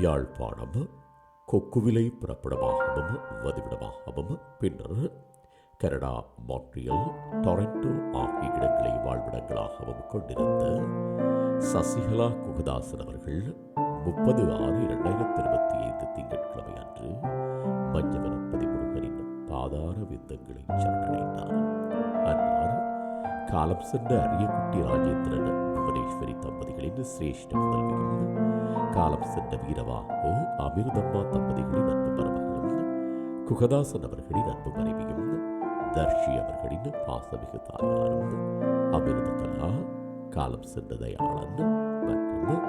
யாழ்ப்பாணம் கொக்குவிலை புறப்படமாகவும் வதிவிடமாகவும் பின்னர் Canada Montreal Toronto ஆகிய இடங்களை வாழ்விடங்களாகவும் கொண்டிருந்த சசிகலா குகதாசன் அவர்கள் முப்பது ஆறு இரண்டாயிரத்தி இருபத்தி ஐந்து திங்கட்கிழமை அன்று மஞ்சவனப்பதி முருகனின் பாதார விந்தங்களை சரணடைந்தார் அன்னார் காலம் சென்ற அரியக்குட்டி ராஜேந்திரன் புவனேஸ்வரி தம்பதிகளின் சிரேஷ்ட புதல்வியும் காலம் சென்ற வீரவாக அமிர்தம்மா தம்பதிகளின் அன்பு மருமகளும் குகதாசன் அவர்களின் அன்பு மனைவியும் தர்ஷி அவர்களின் பாசமிகு தாயாரும் அமிர்தகலா காலம் சென்ற தயாளன் மற்றும்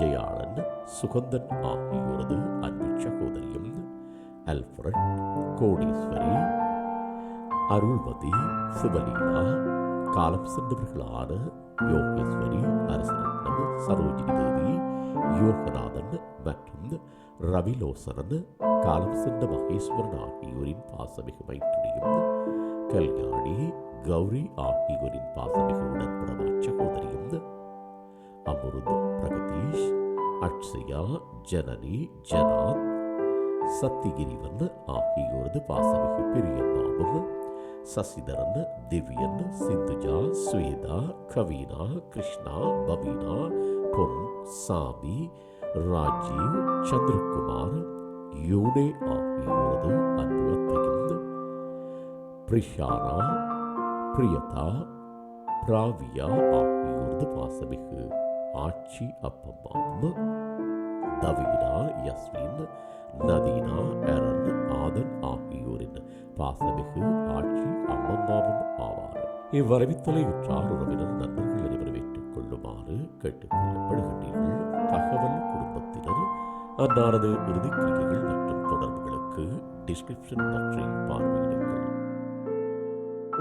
ஜெயாளன் சுகந்தன் ஆகியோரது அன்பு சகோதரியும் அல்ஃபரட் கோடீஸ்வரி அருள்மதி சிவலீலா காலம் சென்றவர்களான யோகேஸ்வரி சரோஜினி தேவி யோகநாதன் மற்றும் ரவிலோசரன் காலம் சென்ற மகேஸ்வரன் ஆகியோரின் பாசமிகு மைத்துனியும் கல்யாணி கௌரி ஆகியோரின் பாசமிகு உடன்படவா சகோதரியும் அமுருத் பிரகதீஷ் அக்ஷயா ஜனனி ஜனா சத்திகிரிவன் ஆகியோரது பாசமிகு பெரியம்மாவும் சசிதரன் திவ்யன் சிந்துஜா ஸ்வேதா கவீனா கிருஷ்ணா பவீனா பொன் சாமி ராஜீவ் சந்திரகுமார் யூனே ஆகியோரது அன்பு அத்தையும் பிரிஷானா பிரியதா பிராவியா ஆகியோரது பாசமிகு ஆட்சி அப்பம்மாவும் தவீனா யஸ்வின் நதீனா எரன் ஆதன் ஆகியோரின் பாசமிகு ஆட்சி அம்மம்மாவும் ஆவார். இவ்வரவித்தலை உற்றார் உறவினர் நண்பர் வருமாறு கேட்டுக்கொள்ளப்படுகின்றீர்கள். தகவல் குடும்பத்தினர் அன்னாரது இறுதிக்கிரிகைகள் மற்றும் தொடர்புகளுக்கு டிஸ்கிரிப்ஷன் பற்றி பார்வையிடுங்கள்.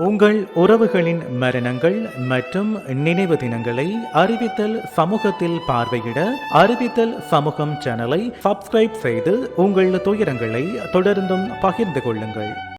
உங்கள் உறவுகளின் மரணங்கள் மற்றும் நினைவு தினங்களை அறிவித்தல் சமூகத்தில் பார்வையிட அறிவித்தல் சமூகம் சேனலை சப்ஸ்கிரைப் செய்து உங்கள் துயரங்களை தொடர்ந்தும் பகிர்ந்து கொள்ளுங்கள்.